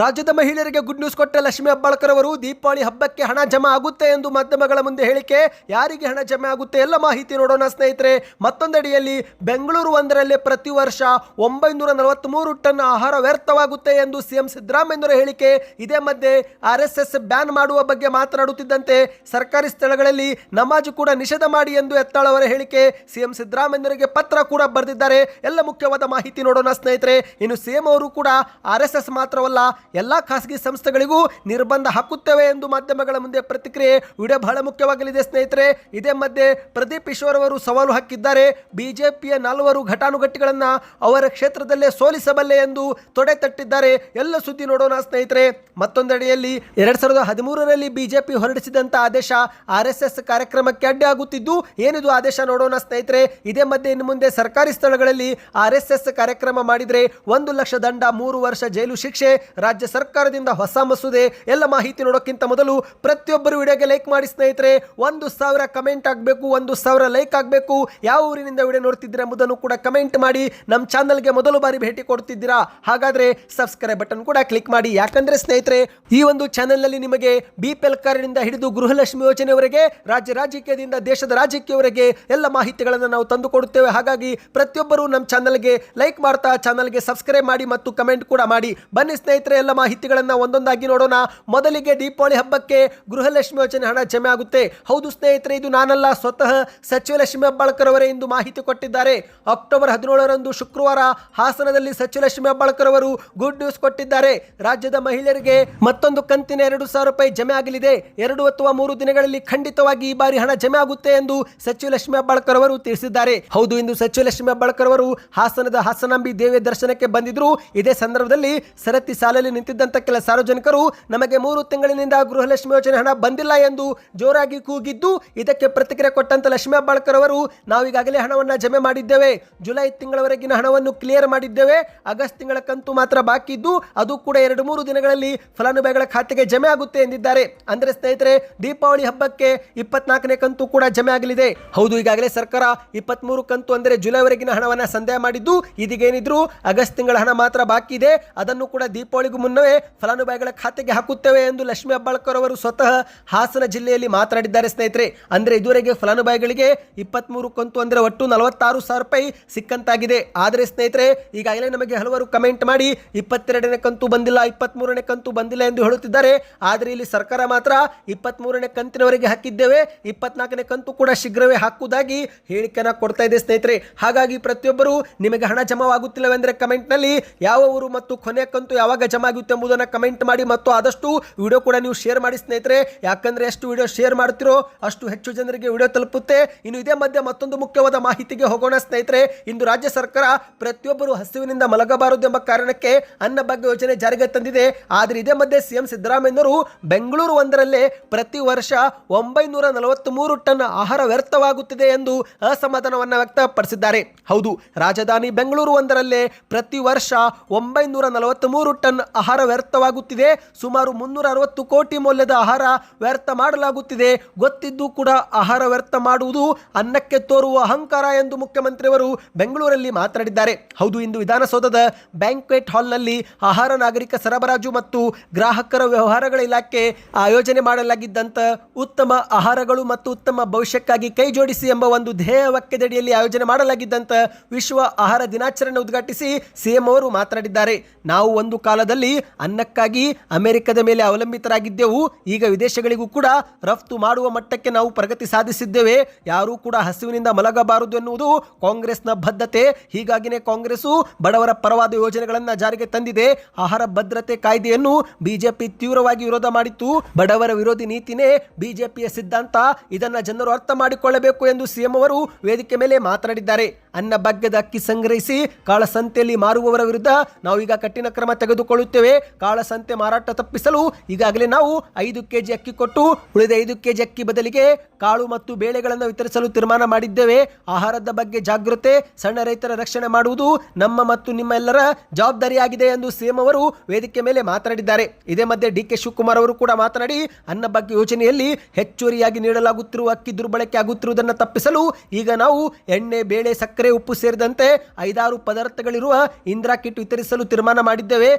ರಾಜ್ಯದ ಮಹಿಳೆಯರಿಗೆ good news ಕೊಟ್ಟ ಲಕ್ಷ್ಮೀ ಹೆಬ್ಬಾಳ್ಕರ್ ಅವರು ದೀಪಾವಳಿ ಹಬ್ಬಕ್ಕೆ ಹಣ ಜಮಾ ಆಗುತ್ತೆ ಎಂದು ಮಾಧ್ಯಮಗಳ ಮುಂದೆ ಹೇಳಿಕೆ. ಯಾರಿಗೆ ಹಣ ಜಮೆ ಆಗುತ್ತೆ ಎಲ್ಲ ಮಾಹಿತಿ ನೋಡೋಣ ಸ್ನೇಹಿತರೆ. ಮತ್ತೊಂದಡಿಯಲ್ಲಿ ಬೆಂಗಳೂರು ಒಂದರಲ್ಲೇ ಪ್ರತಿ ವರ್ಷ ಒಂಬೈನೂರ ನಲವತ್ತ್ಮೂರು ಟನ್ ಆಹಾರ ವ್ಯರ್ಥವಾಗುತ್ತೆ ಎಂದು ಸಿಎಂ ಸಿದ್ದರಾಮಯ್ಯನವರ ಹೇಳಿಕೆ. ಇದೇ ಮಧ್ಯೆ ಆರ್ ಎಸ್ ಬ್ಯಾನ್ ಮಾಡುವ ಬಗ್ಗೆ ಮಾತನಾಡುತ್ತಿದ್ದಂತೆ ಸರ್ಕಾರಿ ಸ್ಥಳಗಳಲ್ಲಿ ನಮಾಜು ಕೂಡ ನಿಷೇಧ ಮಾಡಿ ಎಂದು ಎತ್ತಾಳವರ ಹೇಳಿಕೆ. ಸಿಎಂ ಸಿದ್ದರಾಮಯ್ಯನವರಿಗೆ ಪತ್ರ ಕೂಡ ಬರೆದಿದ್ದಾರೆ. ಎಲ್ಲ ಮುಖ್ಯವಾದ ಮಾಹಿತಿ ನೋಡೋಣ ಸ್ನೇಹಿತರೆ. ಇನ್ನು ಸಿಎಂ ಅವರು ಕೂಡ ಆರ್ ಎಸ್ ಮಾತ್ರವಲ್ಲ ಎಲ್ಲ ಖಾಸಗಿ ಸಂಸ್ಥೆಗಳಿಗೂ ನಿರ್ಬಂಧ ಹಾಕುತ್ತೇವೆ ಎಂದು ಮಾಧ್ಯಮಗಳ ಮುಂದೆ ಪ್ರತಿಕ್ರಿಯೆ ವಿಡಿಯೋ ಬಹಳ ಮುಖ್ಯವಾಗಲಿದೆ ಸ್ನೇಹಿತರೆ. ಇದೇ ಮಧ್ಯೆ ಪ್ರದೀಪ್ ಈಶ್ವರ್ ಅವರು ಸವಾಲು ಹಾಕಿದ್ದಾರೆ. ಬಿಜೆಪಿಯ ನಾಲ್ವರು ಘಟಾನುಘಟಿಗಳನ್ನು ಅವರ ಕ್ಷೇತ್ರದಲ್ಲೇ ಸೋಲಿಸಬಲ್ಲೆ ಎಂದು ತೊಡೆ ತಟ್ಟಿದ್ದಾರೆ. ಎಲ್ಲ ಸುದ್ದಿ ನೋಡೋಣ ಸ್ನೇಹಿತರೆ. ಮತ್ತೊಂದೆಡೆಯಲ್ಲಿ ಎರಡ್ ಸಾವಿರದ ಹದಿಮೂರರಲ್ಲಿ ಬಿಜೆಪಿ ಹೊರಡಿಸಿದಂತ ಆದೇಶ ಆರ್ ಕಾರ್ಯಕ್ರಮಕ್ಕೆ ಅಡ್ಡಿ ಆಗುತ್ತಿದ್ದು, ಏನಿದು ಆದೇಶ ನೋಡೋಣ ಸ್ನೇಹಿತರೆ. ಇದೇ ಮಧ್ಯೆ ಇನ್ನು ಮುಂದೆ ಸರ್ಕಾರಿ ಸ್ಥಳಗಳಲ್ಲಿ ಆರ್ ಕಾರ್ಯಕ್ರಮ ಮಾಡಿದರೆ ಒಂದು ಲಕ್ಷ ದಂಡ ಮೂರು ವರ್ಷ ಜೈಲು ಶಿಕ್ಷೆ ರಾಜ್ಯ ಸರ್ಕಾರದಿಂದ ಹೊಸ ಮಸೂದೆ, ಎಲ್ಲ ಮಾಹಿತಿ ನೋಡೋಕ್ಕಿಂತ ಮೊದಲು ಪ್ರತಿಯೊಬ್ಬರು ವಿಡಿಯೋಗೆ ಲೈಕ್ ಮಾಡಿ ಸ್ನೇಹಿತರೆ, ಒಂದು ಸಾವಿರ ಕಮೆಂಟ್ ಆಗಬೇಕು, ಒಂದು ಸಾವಿರ ಲೈಕ್ ಆಗಬೇಕು, ಯಾವ ಊರಿನಿಂದ ವಿಡಿಯೋ ನೋಡ್ತಿದ್ದೀರಾ ಎಂಬುದನ್ನು ಕೂಡ ಕಮೆಂಟ್ ಮಾಡಿ, ನಮ್ಮ ಚಾನಲ್ಗೆ ಮೊದಲು ಬಾರಿ ಭೇಟಿ ಕೊಡ್ತಿದ್ದೀರಾ, ಹಾಗಾದರೆ ಸಬ್ಸ್ಕ್ರೈಬ್ ಬಟನ್ ಕೂಡ ಕ್ಲಿಕ್ ಮಾಡಿ. ಯಾಕಂದರೆ ಸ್ನೇಹಿತರೆ, ಈ ಒಂದು ಚಾನೆಲ್ನಲ್ಲಿ ನಿಮಗೆ ಬಿ ಪಿ ಎಲ್ ಕಾರ್ಡ್ನಿಂದ ಹಿಡಿದು ಗೃಹಲಕ್ಷ್ಮಿ ಯೋಜನೆಯವರೆಗೆ, ರಾಜ್ಯ ರಾಜಕೀಯದಿಂದ ದೇಶದ ರಾಜಕೀಯವರೆಗೆ ಎಲ್ಲ ಮಾಹಿತಿಗಳನ್ನು ನಾವು ತಂದು ಕೊಡುತ್ತೇವೆ. ಹಾಗಾಗಿ ಪ್ರತಿಯೊಬ್ಬರು ನಮ್ಮ ಚಾನಲ್ಗೆ ಲೈಕ್ ಮಾಡ್ತಾ ಚಾನಲ್ಗೆ ಸಬ್ಸ್ಕ್ರೈಬ್ ಮಾಡಿ ಮತ್ತು ಕಮೆಂಟ್ ಕೂಡ ಮಾಡಿ. ಬನ್ನಿ ಸ್ನೇಹಿತರೆ ಎಲ್ಲ ಮಾಹಿತಿಗಳನ್ನು ಒಂದೊಂದಾಗಿ ನೋಡೋಣ. ಮೊದಲಿಗೆ ದೀಪಾವಳಿ ಹಬ್ಬಕ್ಕೆ ಗೃಹಲಕ್ಷ್ಮಿ ಯೋಜನೆ ಹಣ ಜಮೆ ಆಗುತ್ತೆ. ಹೌದು ಸ್ನೇಹಿತರೆ, ಇದು ನಾನಲ್ಲ, ಸ್ವತಃ ಸಚಿವ ಲಕ್ಷ್ಮಿ ಹೆಬ್ಬಾಳ್ಕರ್ ಅವರೇ ಇಂದು ಮಾಹಿತಿ ಕೊಟ್ಟಿದ್ದಾರೆ. ಅಕ್ಟೋಬರ್ ಹದಿನೇಳರಂದು ಶುಕ್ರವಾರ ಹಾಸನದಲ್ಲಿ ಸಚಿವ ಲಕ್ಷ್ಮಿ ಹೆಬ್ಬಾಳ್ಕರ್ ಅವರು ಗುಡ್ ನ್ಯೂಸ್ ಕೊಟ್ಟಿದ್ದಾರೆ. ರಾಜ್ಯದ ಮಹಿಳೆಯರಿಗೆ ಮತ್ತೊಂದು ಕಂತಿನ ಎರಡು ಸಾವಿರ ರೂಪಾಯಿ ಜಮೆ ಆಗಲಿದೆ. ಎರಡು ಅಥವಾ ಮೂರು ದಿನಗಳಲ್ಲಿ ಖಂಡಿತವಾಗಿ ಈ ಬಾರಿ ಹಣ ಜಮೆ ಆಗುತ್ತೆ ಎಂದು ಸಚಿವ ಲಕ್ಷ್ಮಿ ಹೆಬ್ಬಾಳ್ಕರ್ ಅವರು ತಿಳಿಸಿದ್ದಾರೆ. ಹೌದು, ಇಂದು ಸಚಿವ ಲಕ್ಷ್ಮಿ ಹೆಬ್ಬಾಳ್ಕರ್ ಅವರು ಹಾಸನದ ಹಾಸನಾಂಬಿ ದೇವಿಯ ದರ್ಶನಕ್ಕೆ ಬಂದಿದ್ರು. ಇದೇ ಸಂದರ್ಭದಲ್ಲಿ ಸರತಿ ಸಾಲಲ್ಲಿ ನಿಂತಿದ್ದಂತ ಕೆಲ ಸಾರ್ವಜನಿಕರು ನಮಗೆ ಮೂರು ತಿಂಗಳಿನಿಂದ ಗೃಹಲಕ್ಷ್ಮಿ ಯೋಜನೆ ಹಣ ಬಂದಿಲ್ಲ ಎಂದು ಜೋರಾಗಿ ಕೂಗಿದ್ದು ಇದಕ್ಕೆ ಪ್ರತಿಕ್ರಿಯೆ ಕೊಟ್ಟಂತ ಲಕ್ಷ್ಮೀ ಹೆಬ್ಬಾಳ್ಕರ್ ಅವರು ನಾವು ಈಗಾಗಲೇ ಹಣವನ್ನ ಜಮೆ ಮಾಡಿದ್ದೇವೆ. ಜುಲೈ ತಿಂಗಳವರೆಗಿನ ಹಣವನ್ನು ಕ್ಲಿಯರ್ ಮಾಡಿದ್ದೇವೆ. ಆಗಸ್ಟ್ ತಿಂಗಳ ಕಂತು ಮಾತ್ರ ಬಾಕಿ ಇದ್ದು, ಅದು ಕೂಡ ಎರಡು ಮೂರು ದಿನಗಳಲ್ಲಿ ಫಲಾನುಭವಿಗಳ ಖಾತೆಗೆ ಜಮೆ ಆಗುತ್ತೆ ಎಂದಿದ್ದಾರೆ. ಅಂದ್ರೆ ಸ್ನೇಹಿತರೆ, ದೀಪಾವಳಿ ಹಬ್ಬಕ್ಕೆ ಇಪ್ಪತ್ನಾಲ್ಕನೇ ಕಂತು ಕೂಡ ಜಮೆ ಆಗಲಿದೆ. ಹೌದು, ಈಗಾಗಲೇ ಸರ್ಕಾರ ಇಪ್ಪತ್ಮೂರು ಕಂತು ಅಂದರೆ ಜುಲೈವರೆಗಿನ ಹಣವನ್ನು ಸಂದೇಹ ಮಾಡಿದ್ದು ಇದೀಗೇನಿದ್ರು ಆಗಸ್ಟ್ ತಿಂಗಳ ಹಣ ಮಾತ್ರ ಬಾಕಿ ಇದೆ. ಅದನ್ನು ಕೂಡ ದೀಪಾವಳಿಗೂ ಮುನ್ನವೇ ಫಲಾನುಭವಿಗಳ ಖಾತೆಗೆ ಹಾಕುತ್ತೇವೆ ಎಂದು ಲಕ್ಷ್ಮೀ ಹೆಬ್ಬಾಳ್ಕರ್ ಅವರು ಸ್ವತಃ ಹಾಸನ ಜಿಲ್ಲೆಯಲ್ಲಿ ಮಾತನಾಡಿದ್ದಾರೆ, ಸ್ನೇಹಿತರೆ. ಅಂದ್ರೆ ಇದುವರೆಗೆ ಫಲಾನುಭವಿಗಳಿಗೆ ಇಪ್ಪತ್ಮೂರು ಕಂತು ಅಂದರೆ ಒಟ್ಟು ನಲವತ್ತಾರು ಸಾವಿರ ರೂಪಾಯಿ ಸಿಕ್ಕಂತಾಗಿದೆ. ಆದರೆ, ಸ್ನೇಹಿತರೆ ಈಗಾಗಲೇ ನಮಗೆ ಹಲವರು ಕಮೆಂಟ್ ಮಾಡಿ ಇಪ್ಪತ್ತೆರಡನೇ ಕಂತು ಬಂದಿಲ್ಲ, ಇಪ್ಪತ್ಮೂರನೇ ಕಂತು ಬಂದಿಲ್ಲ ಎಂದು ಹೇಳುತ್ತಿದ್ದಾರೆ. ಆದರೆ ಇಲ್ಲಿ ಸರ್ಕಾರ ಮಾತ್ರ ಇಪ್ಪತ್ಮೂರನೇ ಕಂತಿನವರೆಗೆ ಹಾಕಿದ್ದೇವೆ. ಇಪ್ಪತ್ನಾಲ್ಕನೇ ಕಂತು ಕೂಡ ಶೀಘ್ರವೇ ಹಾಕುವುದಾಗಿ ಹೇಳಿಕೆನ ಕೊಡ್ತಾ ಇದೆ, ಸ್ನೇಹಿತರೆ. ಹಾಗಾಗಿ ಪ್ರತಿಯೊಬ್ಬರು ನಿಮಗೆ ಹಣ ಜಮಾವಾಗುತ್ತಿಲ್ಲವೆಂದರೆ ಕಮೆಂಟ್ನಲ್ಲಿ ಯಾವ ಊರು ಮತ್ತು ಕೊನೆಯ ಕಂತು ಯಾವಾಗ ಜಮಾ ಆಗುತ್ತೆ ಎಂಬುದನ್ನು ಕಮೆಂಟ್ ಮಾಡಿ ಮತ್ತು ಆದಷ್ಟು ವಿಡಿಯೋ ಕೂಡ ನೀವು ಶೇರ್ ಮಾಡಿ ಸ್ನೇಹಿತರೆ. ಯಾಕಂದರೆ ಎಷ್ಟು ವಿಡಿಯೋ ಶೇರ್ ಮಾಡ್ತಿರೋ ಅಷ್ಟು ಹೆಚ್ಚು ಜನರಿಗೆ ವಿಡಿಯೋ ತಲುಪುತ್ತೆ. ಇನ್ನು ಇದೇ ಮಧ್ಯೆ ಮತ್ತೊಂದು ಮುಖ್ಯವಾದ ಮಾಹಿತಿಗೆ ಹೋಗೋಣ ಸ್ನೇಹಿತರೆ. ಇಂದು ರಾಜ್ಯ ಸರ್ಕಾರ ಪ್ರತಿಯೊಬ್ಬರು ಹಸಿವಿನಿಂದ ಮಲಗಬಾರದು ಎಂಬ ಕಾರಣಕ್ಕೆ ಅನ್ನ ಭಾಗ್ಯ ಯೋಜನೆ ಜಾರಿಗೆ ತಂದಿದೆ. ಆದರೆ ಇದೇ ಮಧ್ಯೆ ಸಿಎಂ ಸಿದ್ದರಾಮಯ್ಯನವರು ಬೆಂಗಳೂರು ಒಂದರಲ್ಲೇ ಪ್ರತಿ ವರ್ಷ ಒಂಬೈನೂರ ನಲವತ್ತ್ಮೂರು ಟನ್ ಆಹಾರ ವ್ಯರ್ಥವಾಗುತ್ತಿದೆ ಎಂದು ಅಸಮಾಧಾನವನ್ನು ವ್ಯಕ್ತಪಡಿಸಿದ್ದಾರೆ. ಹೌದು, ರಾಜಧಾನಿ ಬೆಂಗಳೂರು ಒಂದರಲ್ಲೇ ಪ್ರತಿ ವರ್ಷ ಒಂಬೈನೂರ ನಲವತ್ತ್ಮೂರು ಟನ್ ಆಹಾರ ವ್ಯರ್ಥವಾಗುತ್ತಿದೆ. ಸುಮಾರು ಮುನ್ನೂರ ಅರವತ್ತು ಕೋಟಿ ಮೌಲ್ಯದ ಆಹಾರ ವ್ಯರ್ಥ ಮಾಡಲಾಗುತ್ತಿದೆ. ಗೊತ್ತಿದ್ದು ಕೂಡ ಆಹಾರ ವ್ಯರ್ಥ ಮಾಡುವುದು ಅನ್ನಕ್ಕೆ ತೋರುವ ಅಹಂಕಾರ ಎಂದು ಮುಖ್ಯಮಂತ್ರಿಯವರು ಬೆಂಗಳೂರಲ್ಲಿ ಮಾತನಾಡಿದ್ದಾರೆ. ಹೌದು, ಇಂದು ವಿಧಾನಸೌಧದ ಬ್ಯಾಂಕ್ವೆಟ್ ಹಾಲ್ನಲ್ಲಿ ಆಹಾರ ನಾಗರಿಕ ಸರಬರಾಜು ಮತ್ತು ಗ್ರಾಹಕರ ವ್ಯವಹಾರಗಳ ಇಲಾಖೆ ಆಯೋಜನೆ ಮಾಡಲಾಗಿದ್ದಂಥ ಉತ್ತಮ ಆಹಾರಗಳು ಮತ್ತು ಉತ್ತಮ ಭವಿಷ್ಯಕ್ಕಾಗಿ ಕೈ ಜೋಡಿಸಿ ಎಂಬ ಒಂದು ಧ್ಯೇಯ ವಾಕ್ಯದಡಿಯಲ್ಲಿ ಆಯೋಜನೆ ಮಾಡಲಾಗಿದ್ದಂಥ ವಿಶ್ವ ಆಹಾರ ದಿನಾಚರಣೆ ಉದ್ಘಾಟಿಸಿ ಸಿಎಂ ಅವರು ಮಾತನಾಡಿದ್ದಾರೆ. ನಾವು ಒಂದು ಕಾಲದಲ್ಲಿ ಅನ್ನಕ್ಕಾಗಿ ಅಮೆರಿಕದ ಮೇಲೆ ಅವಲಂಬಿತರಾಗಿದ್ದೆವು. ಈಗ ವಿದೇಶಗಳಿಗೂ ಕೂಡ ರಫ್ತು ಮಾಡುವ ಮಟ್ಟಕ್ಕೆ ನಾವು ಪ್ರಗತಿ ಸಾಧಿಸಿದ್ದೇವೆ. ಯಾರೂ ಕೂಡ ಹಸಿವಿನಿಂದ ಮಲಗಬಾರದು ಎನ್ನುವುದು ಕಾಂಗ್ರೆಸ್ನ ಬದ್ಧತೆ. ಹೀಗಾಗಿನೇ ಕಾಂಗ್ರೆಸ್ಸು ಬಡವರ ಪರವಾದ ಯೋಜನೆಗಳನ್ನು ಜಾರಿಗೆ ತಂದಿದೆ. ಆಹಾರ ಭದ್ರತೆ ಕಾಯ್ದೆಯನ್ನು ಬಿಜೆಪಿ ತೀವ್ರವಾಗಿ ವಿರೋಧ ಮಾಡಿತ್ತು. ಬಡವರ ವಿರೋಧಿ ನೀತಿನೇ ಬಿಜೆಪಿಯ ಸಿದ್ಧಾಂತ. ಇದನ್ನು ಜನರು ಅರ್ಥ ಮಾಡಿಕೊಳ್ಳಬೇಕು ಎಂದು ಸಿಎಂ ಅವರು ವೇದಿಕೆ ಮೇಲೆ ಮಾತನಾಡಿದ್ದಾರೆ. ಅನ್ನ ಭಾಗ್ಯದ ಅಕ್ಕಿ ಸಂಗ್ರಹಿಸಿ ಕಾಳಸಂತೆಯಲ್ಲಿ ಮಾರುವವರ ವಿರುದ್ಧ ನಾವು ಈಗ ಕಠಿಣ ಕ್ರಮ ತೆಗೆದುಕೊಳ್ಳುತ್ತೇವೆ. ಕಾಳಸಂತೆ ಮಾರಾಟ ತಪ್ಪಿಸಲು ಈಗಾಗಲೇ ನಾವು ಐದು ಕೆಜಿ ಅಕ್ಕಿ ಕೊಟ್ಟು, ಉಳಿದ ಐದು ಕೆಜಿ ಅಕ್ಕಿ ಬದಲಿಗೆ ಕಾಳು ಮತ್ತು ಬೇಳೆಗಳನ್ನು ವಿತರಿಸಲು ತೀರ್ಮಾನ ಮಾಡಿದ್ದೇವೆ. ಆಹಾರದ ಬಗ್ಗೆ ಜಾಗೃತೆ, ಸಣ್ಣ ರೈತರ ರಕ್ಷಣೆ ಮಾಡುವುದು ನಮ್ಮ ಮತ್ತು ನಿಮ್ಮ ಎಲ್ಲರ ಜವಾಬ್ದಾರಿಯಾಗಿದೆ ಎಂದು ಸಿಎಂ ಅವರು ವೇದಿಕೆ ಮೇಲೆ ಮಾತನಾಡಿದ್ದಾರೆ. ಇದೇ ಮಧ್ಯೆ ಡಿ ಕೆ ಶಿವಕುಮಾರ್ ಅವರು ಕೂಡ ಮಾತನಾಡಿ, ಅನ್ನ ಬಗ್ಗೆ ಯೋಜನೆಯಲ್ಲಿ ಹೆಚ್ಚುವರಿಯಾಗಿ ನೀಡಲಾಗುತ್ತಿರುವ ಅಕ್ಕಿ ದುರ್ಬಳಕೆ ಆಗುತ್ತಿರುವುದನ್ನು ತಪ್ಪಿಸಲು ಈಗ ನಾವು ಎಣ್ಣೆ, ಬೇಳೆ, ಸಕ್ಕರೆ, ಉಪ್ಪು ಸೇರಿದಂತೆ ಐದಾರು ಪದಾರ್ಥಗಳಿರುವ ಇಂದ್ರಾ ಕಿಟ್ ವಿತರಿಸಲು ತೀರ್ಮಾನ ಮಾಡಿದ್ದೇವೆ.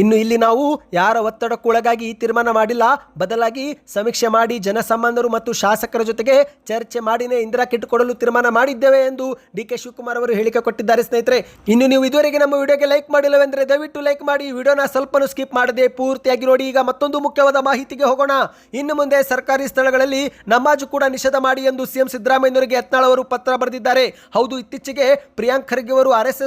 ಇನ್ನು ಇಲ್ಲಿ ನಾವು ಯಾರ ಒತ್ತಡಕ್ಕೊಳಗಾಗಿ ಈ ತೀರ್ಮಾನ ಮಾಡಿಲ್ಲ. ಬದಲಾಗಿ ಸಮೀಕ್ಷೆ ಮಾಡಿ ಜನಸಾಮಾನ್ಯರು ಮತ್ತು ಶಾಸಕರ ಜೊತೆಗೆ ಚರ್ಚೆ ಮಾಡಿನೇ ಇಂದಿರಾ ಕಿಟ್ ಕೊಡಲು ತೀರ್ಮಾನ ಮಾಡಿದ್ದೇವೆ ಎಂದು ಡಿ ಕೆ ಶಿವಕುಮಾರ್ ಅವರು ಹೇಳಿಕೆ ಕೊಟ್ಟಿದ್ದಾರೆ ಸ್ನೇಹಿತರೆ. ಇನ್ನು ನೀವು ಇದುವರೆಗೆ ನಮ್ಮ ವಿಡಿಯೋಗೆ ಲೈಕ್ ಮಾಡಿಲ್ಲವೆಂದರೆ ದಯವಿಟ್ಟು ಲೈಕ್ ಮಾಡಿ. ವಿಡಿಯೋನ ಸ್ವಲ್ಪನೂ ಸ್ಕಿಪ್ ಮಾಡದೆ ಪೂರ್ತಿಯಾಗಿ ನೋಡಿ. ಈಗ ಮತ್ತೊಂದು ಮುಖ್ಯವಾದ ಮಾಹಿತಿಗೆ ಹೋಗೋಣ. ಇನ್ನು ಮುಂದೆ ಸರ್ಕಾರಿ ಸ್ಥಳಗಳಲ್ಲಿ ನಮಾಜ್ ಕೂಡ ನಿಷೇಧ ಮಾಡಿ ಎಂದು ಸಿಎಂ ಸಿದ್ದರಾಮಯ್ಯನವರಿಗೆ ಯತ್ನಾಳ್ ಅವರು ಪತ್ರ ಬರೆದಿದ್ದಾರೆ. ಹೌದು, ಇತ್ತೀಚೆಗೆ ಪ್ರಿಯಾಂಕ್ ಖರ್ಗೆ ಅವರು ಆರ್ ಎಸ್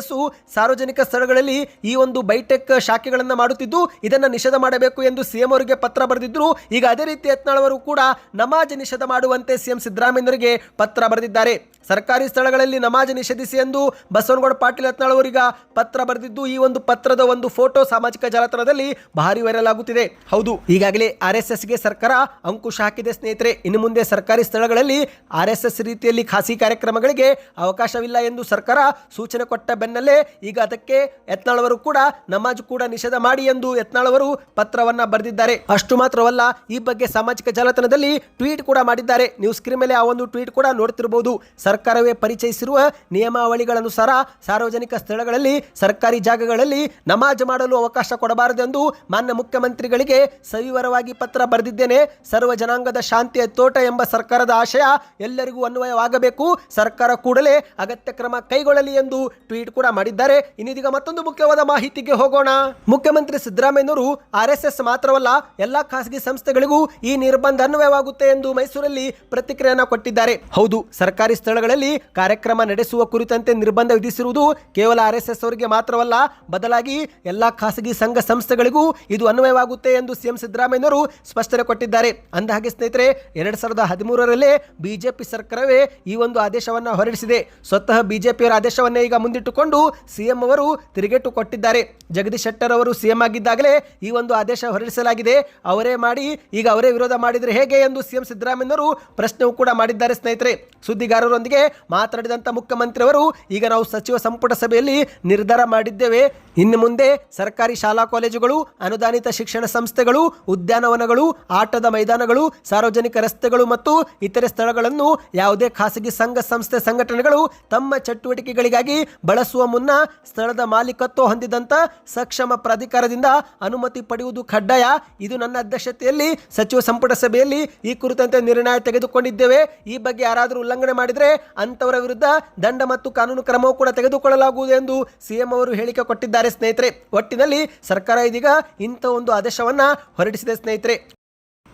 ಸಾರ್ವಜನಿಕ ಸ್ಥಳಗಳಲ್ಲಿ ಈ ಒಂದು ಬೈಟೆಕ್ ಶಾಖೆಗಳನ್ನು ಮಾಡುತ್ತಿದ್ದು, ಇದನ್ನು ನಿಷೇಧ ಮಾಡಬೇಕು ಎಂದು ಸಿಎಂ ಅವರಿಗೆ ಪತ್ರ ಬರೆದಿದ್ದರು ಈಗ ಅದೇ ರೀತಿ ಯತ್ನಾಳವರು ಕೂಡ ನಮಾಜ್ ನಿಷೇಧ ಮಾಡುವಂತೆ ಸಿಎಂ ಸಿದ್ದರಾಮಯ್ಯನವರಿಗೆ ಪತ್ರ ಬರೆದಿದ್ದಾರೆ. ಸರ್ಕಾರಿ ಸ್ಥಳಗಳಲ್ಲಿ ನಮಾಜ್ ನಿಷೇಧಿಸಿ ಎಂದು ಬಸವನಗೌಡ ಪಾಟೀಲ್ ಯತ್ನಾಳ್ ಅವರೀಗ ಪತ್ರ ಬರೆದಿದ್ದು, ಈ ಒಂದು ಪತ್ರದ ಒಂದು ಫೋಟೋ ಸಾಮಾಜಿಕ ಜಾಲತಾಣದಲ್ಲಿ ಭಾರಿ ವೈರಲ್ ಆಗುತ್ತಿದೆ. ಹೌದು, ಈಗಾಗಲೇ ಆರ್ ಎಸ್ ಸರ್ಕಾರ ಅಂಕುಶ ಹಾಕಿದೆ ಸ್ನೇಹಿತರೆ. ಇನ್ನು ಮುಂದೆ ಸರ್ಕಾರಿ ಸ್ಥಳಗಳಲ್ಲಿ ಆರ್ ರೀತಿಯಲ್ಲಿ ಖಾಸಗಿ ಕಾರ್ಯಕ್ರಮಗಳಿಗೆ ಅವಕಾಶವಿಲ್ಲ ಎಂದು ಸರ್ಕಾರ ಸೂಚನೆ ಕೊಟ್ಟ ಬೆನ್ನಲ್ಲೇ ಈಗ ಅದಕ್ಕೆ ಯತ್ನಾಳವರು ಕೂಡ ನಮಾಜ್ ಕೂಡ ನಿಷೇಧ ಮಾಡಿ ಎಂದು ಯತ್ನಾಳ್ ಅವರು ಪತ್ರವನ್ನ ಬರೆದಿದ್ದಾರೆ. ಅಷ್ಟು ಮಾತ್ರವಲ್ಲ, ಈ ಬಗ್ಗೆ ಸಾಮಾಜಿಕ ಜಾಲತಾಣದಲ್ಲಿ ಟ್ವೀಟ್ ಕೂಡ ಮಾಡಿದ್ದಾರೆ. ನೀವು ಸ್ಕ್ರೀನ್ ಮೇಲೆ ಆ ಒಂದು ಟ್ವೀಟ್ ಕೂಡ ನೋಡ್ತಿರಬಹುದು ಸರ್ಕಾರವೇ ಪರಿಚಯಿಸಿರುವ ನಿಯಮಾವಳಿಗಳನುಸಾರ ಸಾರ್ವಜನಿಕ ಸ್ಥಳಗಳಲ್ಲಿ, ಸರ್ಕಾರಿ ಜಾಗಗಳಲ್ಲಿ ನಮಾಜ್ ಮಾಡಲು ಅವಕಾಶ ಕೊಡಬಾರದೆಂದು ಮಾನ್ಯ ಮುಖ್ಯಮಂತ್ರಿಗಳಿಗೆ ಸವಿವರವಾಗಿ ಪತ್ರ ಬರೆದಿದ್ದೇನೆ. ಸರ್ವ ಜನಾಂಗದ ಶಾಂತಿಯ ತೋಟ ಎಂಬ ಸರ್ಕಾರದ ಆಶಯ ಎಲ್ಲರಿಗೂ ಅನ್ವಯವಾಗಬೇಕು. ಸರ್ಕಾರ ಕೂಡಲೇ ಅಗತ್ಯ ಕ್ರಮ ಕೈಗೊಳ್ಳಲಿ ಎಂದು ಟ್ವೀಟ್ ಕೂಡ ಮಾಡಿದ್ದಾರೆ. ಇನ್ನಿದೀಗ ಮತ್ತೊಂದು ಮುಖ್ಯವಾದ ಮಾಹಿತಿಗೆ ಹೋಗೋಣ. ಮುಖ್ಯಮಂತ್ರಿ ಸಿದ್ದರಾಮಯ್ಯನವರು ಆರ್ ಎಸ್ ಎಸ್ ಮಾತ್ರವಲ್ಲ ಎಲ್ಲಾ ಖಾಸಗಿ ಸಂಸ್ಥೆಗಳಿಗೂ ಈ ನಿರ್ಬಂಧ ಅನ್ವಯವಾಗುತ್ತೆ ಎಂದು ಮೈಸೂರಲ್ಲಿ ಪ್ರತಿಕ್ರಿಯೆಯನ್ನು ಕೊಟ್ಟಿದ್ದಾರೆ. ಹೌದು, ಸರ್ಕಾರಿ ಸ್ಥಳಗಳಲ್ಲಿ ಕಾರ್ಯಕ್ರಮ ನಡೆಸುವ ಕುರಿತಂತೆ ನಿರ್ಬಂಧ ವಿಧಿಸಿರುವುದು ಕೇವಲ ಆರ್ ಅವರಿಗೆ ಮಾತ್ರವಲ್ಲ, ಬದಲಾಗಿ ಎಲ್ಲಾ ಖಾಸಗಿ ಸಂಘ ಸಂಸ್ಥೆಗಳಿಗೂ ಇದು ಅನ್ವಯವಾಗುತ್ತೆ ಎಂದು ಸಿಎಂ ಸಿದ್ದರಾಮಯ್ಯನವರು ಸ್ಪಷ್ಟನೆ ಕೊಟ್ಟಿದ್ದಾರೆ. ಅಂದಹಾಗೆ ಸ್ನೇಹಿತರೆ, ಎರಡ್ ಸಾವಿರದ ಹದಿಮೂರರಲ್ಲೇ ಬಿಜೆಪಿ ಸರ್ಕಾರವೇ ಈ ಒಂದು ಆದೇಶವನ್ನು ಹೊರಡಿಸಿದೆ. ಸ್ವತಃ ಬಿಜೆಪಿಯವರ ಆದೇಶವನ್ನೇ ಈಗ ಮುಂದಿಟ್ಟುಕೊಂಡು ಸಿಎಂ ಅವರು ತಿರುಗೇಟು ಕೊಟ್ಟಿದ್ದಾರೆ. ಜಗದೀಶ್ ಶೆಟ್ಟರ್ ಅವರು ಸಿಎಂ ಆಗಿದ್ದಾಗಲೇ ಈ ಒಂದು ಆದೇಶ ಹೊರಡಿಸಲಾಗಿದೆ. ಅವರೇ ಮಾಡಿ, ಈಗ ಅವರೇ ವಿರೋಧ ಮಾಡಿದರೆ ಹೇಗೆ ಎಂದು ಸಿಎಂ ಸಿದ್ದರಾಮಯ್ಯನವರು ಪ್ರಶ್ನೆಯೂ ಕೂಡ ಮಾಡಿದ್ದಾರೆ ಸ್ನೇಹಿತರೆ. ಸುದ್ದಿಗಾರರೊಂದಿಗೆ ಮಾತನಾಡಿದಂಥ ಮುಖ್ಯಮಂತ್ರಿಯವರು, ಈಗ ನಾವು ಸಚಿವ ಸಂಪುಟ ಸಭೆಯಲ್ಲಿ ನಿರ್ಧಾರ ಮಾಡಿದ್ದೇವೆ. ಇನ್ನು ಮುಂದೆ ಸರ್ಕಾರಿ ಶಾಲಾ ಕಾಲೇಜುಗಳು, ಅನುದಾನಿತ ಶಿಕ್ಷಣ ಸಂಸ್ಥೆಗಳು, ಉದ್ಯಾನವನಗಳು, ಆಟದ ಮೈದಾನಗಳು, ಸಾರ್ವಜನಿಕ ರಸ್ತೆಗಳು ಮತ್ತು ಇತರೆ ಸ್ಥಳಗಳನ್ನು ಯಾವುದೇ ಖಾಸಗಿ ಸಂಘ ಸಂಸ್ಥೆ ಸಂಘಟನೆಗಳು ತಮ್ಮ ಚಟುವಟಿಕೆಗಳಿಗಾಗಿ ಬಳಸುವ ಮುನ್ನ ಸ್ಥಳದ ಮಾಲೀಕತ್ವ ಹೊಂದಿದಂತ ಸಕ್ಷಮ ಪ್ರಾಧಿಕಾರದಿಂದ ಅನುಮತಿ ಪಡೆಯುವುದು ಕಡ್ಡಾಯ. ಇದು ನನ್ನ ಅಧ್ಯಕ್ಷತೆಯಲ್ಲಿ, ಸಚಿವ ಸಂಪುಟ ಸಭೆಯಲ್ಲಿ ಈ ಕುರಿತಂತೆ ನಿರ್ಣಯ ತೆಗೆದುಕೊಂಡಿದ್ದೇವೆ. ಈ ಬಗ್ಗೆ ಯಾರಾದರೂ ಉಲ್ಲಂಘನೆ ಮಾಡಿದರೆ ಅಂಥವರ ವಿರುದ್ಧ ದಂಡ ಮತ್ತು ಕಾನೂನು ಕ್ರಮವೂ ಕೂಡ ತೆಗೆದುಕೊಳ್ಳಲಾಗುವುದು ಎಂದು ಸಿಎಂ ಅವರು ಹೇಳಿಕೆ ಕೊಟ್ಟಿದ್ದಾರೆ ಸ್ನೇಹಿತರೆ. ಒಟ್ಟಿನಲ್ಲಿ ಸರ್ಕಾರ ಇದೀಗ ಇಂಥ ಒಂದು ಆದೇಶವನ್ನು ಹೊರಡಿಸಿದೆ ಸ್ನೇಹಿತರೆ.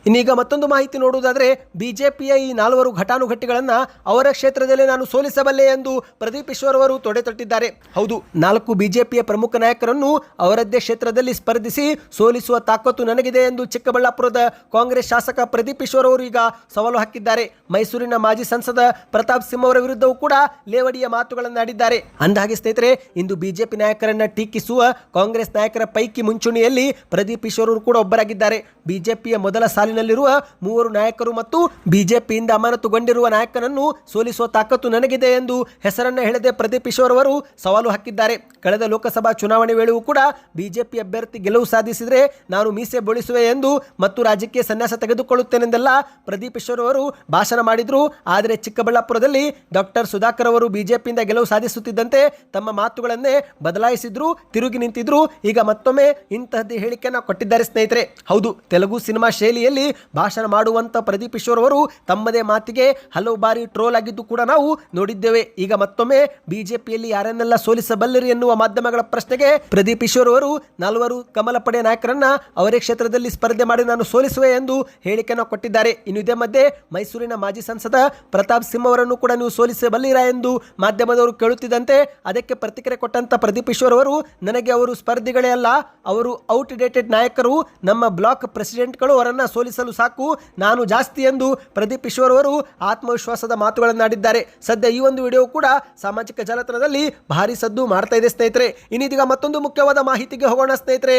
ಇನ್ನೀಗ ಮತ್ತೊಂದು ಮಾಹಿತಿ ನೋಡುವುದಾದರೆ, ಬಿಜೆಪಿಯ ಈ ನಾಲ್ವರು ಘಟಾನುಘಟಿಗಳನ್ನು ಅವರ ಕ್ಷೇತ್ರದಲ್ಲೇ ನಾನು ಸೋಲಿಸಬಲ್ಲೆ ಎಂದು ಪ್ರದೀಪ್ ಈಶ್ವರ್ ಅವರು ತೊಡೆ ತಟ್ಟಿದ್ದಾರೆ. ಹೌದು, ನಾಲ್ಕು ಬಿಜೆಪಿಯ ಪ್ರಮುಖ ನಾಯಕರನ್ನು ಅವರದ್ದೇ ಕ್ಷೇತ್ರದಲ್ಲಿ ಸ್ಪರ್ಧಿಸಿ ಸೋಲಿಸುವ ತಾಕತ್ತು ನನಗಿದೆ ಎಂದು ಚಿಕ್ಕಬಳ್ಳಾಪುರದ ಕಾಂಗ್ರೆಸ್ ಶಾಸಕ ಪ್ರದೀಪ್ ಈಶ್ವರ್ ಅವರು ಈಗ ಸವಾಲು ಹಾಕಿದ್ದಾರೆ. ಮೈಸೂರಿನ ಮಾಜಿ ಸಂಸದ ಪ್ರತಾಪ್ ಸಿಂಹ ಅವರ ವಿರುದ್ಧವೂ ಕೂಡ ಲೇವಡಿಯ ಮಾತುಗಳನ್ನು ಆಡಿದ್ದಾರೆ. ಅಂದಹಾಗೆ ಸ್ನೇಹಿತರೆ, ಇಂದು ಬಿಜೆಪಿ ನಾಯಕರನ್ನ ಟೀಕಿಸುವ ಕಾಂಗ್ರೆಸ್ ನಾಯಕರ ಪೈಕಿ ಮುಂಚೂಣಿಯಲ್ಲಿ ಪ್ರದೀಪ್ ಈಶ್ವರ್ ಕೂಡ ಒಬ್ಬರಾಗಿದ್ದಾರೆ. ಬಿಜೆಪಿಯ ಮೊದಲ ಸಾಲಿನಲ್ಲಿರುವ ಮೂವರು ನಾಯಕರು ಮತ್ತು ಬಿಜೆಪಿಯಿಂದ ಅಮಾನತುಗೊಂಡಿರುವ ನಾಯಕನನ್ನು ಸೋಲಿಸುವ ತಾಕತ್ತು ನನಗಿದೆ ಎಂದು ಹೆಸರನ್ನ ಹೇಳದೆ ಪ್ರದೀಪ್ ಅವರು. ಸವಾಲು ಹಾಕಿದ್ದಾರೆ. ಕಳೆದ ಲೋಕಸಭಾ ಚುನಾವಣೆ ವೇಳೆಯೂ ಕೂಡ ಬಿಜೆಪಿ ಅಭ್ಯರ್ಥಿ ಗೆಲುವು ಸಾಧಿಸಿದರೆ ನಾನು ಮೀಸೆ ಬೋಳಿಸುವೆ ಎಂದು ಮತ್ತು ರಾಜಕೀಯ ಸನ್ಯಾಸ ತೆಗೆದುಕೊಳ್ಳುತ್ತೇನೆಂದೆಲ್ಲ ಪ್ರದೀಪ್ ಅವರು ಭಾಷಣ ಮಾಡಿದರು. ಆದರೆ ಚಿಕ್ಕಬಳ್ಳಾಪುರದಲ್ಲಿ ಡಾಕ್ಟರ್ ಸುಧಾಕರ್ ಅವರು ಬಿಜೆಪಿಯಿಂದ ಗೆಲುವು ಸಾಧಿಸುತ್ತಿದ್ದಂತೆ ತಮ್ಮ ಮಾತುಗಳನ್ನೇ ಬದಲಾಯಿಸಿದ್ರು, ತಿರುಗಿ ನಿಂತಿದ್ರು. ಈಗ ಮತ್ತೊಮ್ಮೆ ಇಂತಹದ್ದೇ ಹೇಳಿಕೆಯನ್ನು ಕೊಟ್ಟಿದ್ದಾರೆ ಸ್ನೇಹಿತರೆ. ಹೌದು, ತೆಲುಗು ಸಿನಿಮಾ ಶೈಲಿಯಲ್ಲಿ ಭಾಷಣ ಮಾಡುವಂಥ ಪ್ರದೀಪ್ ಈಶ್ವರ್ ಅವರು ತಮ್ಮದೇ ಮಾತಿಗೆ ಹಲವು ಬಾರಿ ಟ್ರೋಲ್ ಆಗಿದ್ದು ಕೂಡ ನಾವು ನೋಡಿದ್ದೇವೆ. ಈಗ ಮತ್ತೊಮ್ಮೆ ಬಿಜೆಪಿಯಲ್ಲಿ ಯಾರನ್ನೆಲ್ಲ ಸೋಲಿಸಬಲ್ಲರಿ ಎನ್ನುವ ಮಾಧ್ಯಮಗಳ ಪ್ರಶ್ನೆಗೆ ಪ್ರದೀಪ್ ಈಶ್ವರ್ ಅವರು ನಾಲ್ವರು ಕಮಲ ಪಡೆ ನಾಯಕರನ್ನ ಅವರೇ ಕ್ಷೇತ್ರದಲ್ಲಿ ಸ್ಪರ್ಧೆ ಮಾಡಿ ನಾನು ಸೋಲಿಸುವೆ ಎಂದು ಹೇಳಿಕೆಯನ್ನು ಕೊಟ್ಟಿದ್ದಾರೆ. ಇನ್ನು ಇದೇ ಮಧ್ಯೆ ಮೈಸೂರಿನ ಮಾಜಿ ಸಂಸದ ಪ್ರತಾಪ್ ಸಿಂಹ ಅವರನ್ನು ಕೂಡ ನೀವು ಸೋಲಿಸಬಲ್ಲಿರಾ ಎಂದು ಮಾಧ್ಯಮದವರು ಕೇಳುತ್ತಿದ್ದಂತೆ ಅದಕ್ಕೆ ಪ್ರತಿಕ್ರಿಯೆ ಕೊಟ್ಟಂತ ಪ್ರದೀಪ್ ಈಶ್ವರ್ ಅವರು, ನನಗೆ ಅವರು ಸ್ಪರ್ಧಿಗಳೇ ಅಲ್ಲ, ಅವರು ಔಟ್ ಡೇಟೆಡ್ ನಾಯಕರು, ನಮ್ಮ ಬ್ಲಾಕ್ ಪ್ರೆಸಿಡೆಂಟ್ಗಳು ಅವರನ್ನ ಸೋಲಿಸಲು ಸಾಕು. ನಾನು ಜಾಸ್ತಿ ಎಂದು ಪ್ರದೀಪ್ ಈಶ್ವರ್ ಅವರು ಆತ್ಮವಿಶ್ವಾಸದ ಮಾತುಗಳನ್ನಾಡಿದ್ದಾರೆ. ಸದ್ಯ ಈ ಒಂದು ವಿಡಿಯೋ ಕೂಡ ಸಾಮಾಜಿಕ ಜಾಲತಾಣದಲ್ಲಿ ಭಾರಿ ಸದ್ದು ಮಾಡ್ತಾ ಇದೆ ಸ್ನೇಹಿತರೆ. ಇನ್ನಿದೀಗ ಮತ್ತೊಂದು ಮುಖ್ಯವಾದ ಮಾಹಿತಿಗೆ ಹೋಗೋಣ ಸ್ನೇಹಿತರೆ.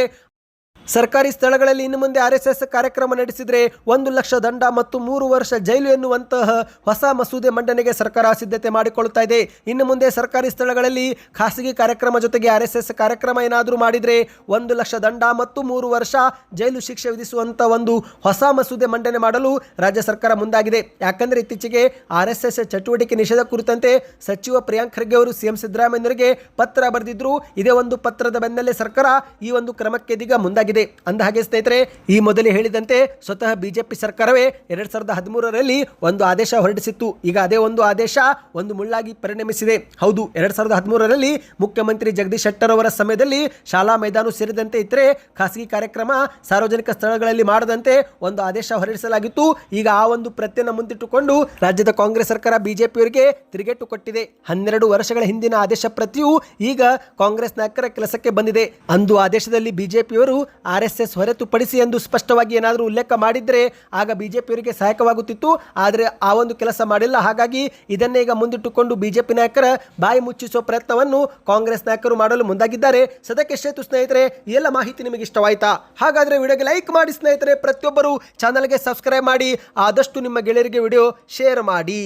ಸರ್ಕಾರಿ ಸ್ಥಳಗಳಲ್ಲಿ ಇನ್ನು ಮುಂದೆ ಆರ್ ಕಾರ್ಯಕ್ರಮ ನಡೆಸಿದರೆ ಒಂದು ಲಕ್ಷ ದಂಡ ಮತ್ತು ಮೂರು ವರ್ಷ ಜೈಲು ಎನ್ನುವಂತಹ ಹೊಸ ಮಸೂದೆ ಮಂಡನೆಗೆ ಸರ್ಕಾರ ಸಿದ್ಧತೆ ಮಾಡಿಕೊಳ್ಳುತ್ತಾ ಇದೆ. ಇನ್ನು ಮುಂದೆ ಸರ್ಕಾರಿ ಸ್ಥಳಗಳಲ್ಲಿ ಖಾಸಗಿ ಕಾರ್ಯಕ್ರಮ ಜೊತೆಗೆ ಆರ್ ಕಾರ್ಯಕ್ರಮ ಏನಾದರೂ ಮಾಡಿದರೆ ಒಂದು ಲಕ್ಷ ದಂಡ ಮತ್ತು ಮೂರು ವರ್ಷ ಜೈಲು ಶಿಕ್ಷೆ ವಿಧಿಸುವಂತ ಒಂದು ಹೊಸ ಮಸೂದೆ ಮಂಡನೆ ಮಾಡಲು ರಾಜ್ಯ ಸರ್ಕಾರ ಮುಂದಾಗಿದೆ. ಯಾಕಂದ್ರೆ ಇತ್ತೀಚೆಗೆ ಆರ್ ಚಟುವಟಿಕೆ ನಿಷೇಧ ಕುರಿತಂತೆ ಸಚಿವ ಪ್ರಿಯಾಂಕ್ ಖರ್ಗೆ ಅವರು ಸಿಎಂ ಸಿದ್ದರಾಮಯ್ಯನವರಿಗೆ ಪತ್ರ ಬರೆದಿದ್ರು. ಇದೇ ಒಂದು ಪತ್ರದ ಬೆನ್ನಲ್ಲೇ ಸರ್ಕಾರ ಈ ಒಂದು ಕ್ರಮಕ್ಕೆ ಇದೀಗ ಮುಂದಾಗಿದೆ. ಅಂದ ಹಾಗೆ ಸ್ನೇಹಿತರೆ, ಈ ಮೊದಲೇ ಹೇಳಿದಂತೆ ಸ್ವತಃ ಬಿಜೆಪಿ ಸರ್ಕಾರವೇ ಎರಡ್ ಸಾವಿರದ ಹದಿಮೂರರಲ್ಲಿ ಒಂದು ಆದೇಶ ಹೊರಡಿಸಿತ್ತು. ಈಗ ಅದೇ ಒಂದು ಆದೇಶ ಒಂದು ಮುಳ್ಳಾಗಿ ಪರಿಣಮಿಸಿದೆ. ಹೌದು, ಎರಡ್ ಸಾವಿರದ ಹದಿಮೂರರಲ್ಲಿ ಮುಖ್ಯಮಂತ್ರಿ ಜಗದೀಶ್ ಶೆಟ್ಟರ್ ಅವರ ಸಮಯದಲ್ಲಿ ಶಾಲಾ ಮೈದಾನ ಸೇರಿದಂತೆ ಇತರೆ ಖಾಸಗಿ ಕಾರ್ಯಕ್ರಮ ಸಾರ್ವಜನಿಕ ಸ್ಥಳಗಳಲ್ಲಿ ಮಾಡದಂತೆ ಒಂದು ಆದೇಶ ಹೊರಡಿಸಲಾಗಿತ್ತು. ಈಗ ಆ ಒಂದು ಪ್ರತಿಯನ್ನು ಮುಂದಿಟ್ಟುಕೊಂಡು ರಾಜ್ಯದ ಕಾಂಗ್ರೆಸ್ ಸರ್ಕಾರ ಬಿಜೆಪಿಯವರಿಗೆ ತಿರುಗೇಟು ಕೊಟ್ಟಿದೆ. ಹನ್ನೆರಡು ವರ್ಷಗಳ ಹಿಂದಿನ ಆದೇಶ ಪ್ರತಿಯು ಈಗ ಕಾಂಗ್ರೆಸ್ ನಾಯಕರ ಕೆಲಸಕ್ಕೆ ಬಂದಿದೆ. ಅಂದು ಆದೇಶದಲ್ಲಿ ಬಿಜೆಪಿಯವರು ಆರ್ ಎಸ್ ಎಸ್ ಹೊರತುಪಡಿಸಿ ಎಂದು ಸ್ಪಷ್ಟವಾಗಿ ಏನಾದರೂ ಉಲ್ಲೇಖ ಮಾಡಿದರೆ ಆಗ ಬಿಜೆಪಿಯವರಿಗೆ ಸಹಾಯಕವಾಗುತ್ತಿತ್ತು. ಆದರೆ ಆ ಒಂದು ಕೆಲಸ ಮಾಡಿಲ್ಲ. ಹಾಗಾಗಿ ಇದನ್ನೇ ಈಗ ಮುಂದಿಟ್ಟುಕೊಂಡು ಬಿಜೆಪಿ ನಾಯಕರ ಬಾಯಿ ಮುಚ್ಚಿಸುವ ಪ್ರಯತ್ನವನ್ನು ಕಾಂಗ್ರೆಸ್ ನಾಯಕರು ಮಾಡಲು ಮುಂದಾಗಿದ್ದಾರೆ. ಸದಕ್ಕೆ ಶೇತು ಸ್ನೇಹಿತರೆ ಎಲ್ಲ ಮಾಹಿತಿ ನಿಮಗೆ ಇಷ್ಟವಾಯ್ತಾ? ಹಾಗಾದರೆ ವಿಡಿಯೋಗೆ ಲೈಕ್ ಮಾಡಿ ಸ್ನೇಹಿತರೆ, ಪ್ರತಿಯೊಬ್ಬರು ಚಾನಲ್ಗೆ ಸಬ್ಸ್ಕ್ರೈಬ್ ಮಾಡಿ, ಆದಷ್ಟು ನಿಮ್ಮ ಗೆಳೆಯರಿಗೆ ವಿಡಿಯೋ ಶೇರ್ ಮಾಡಿ.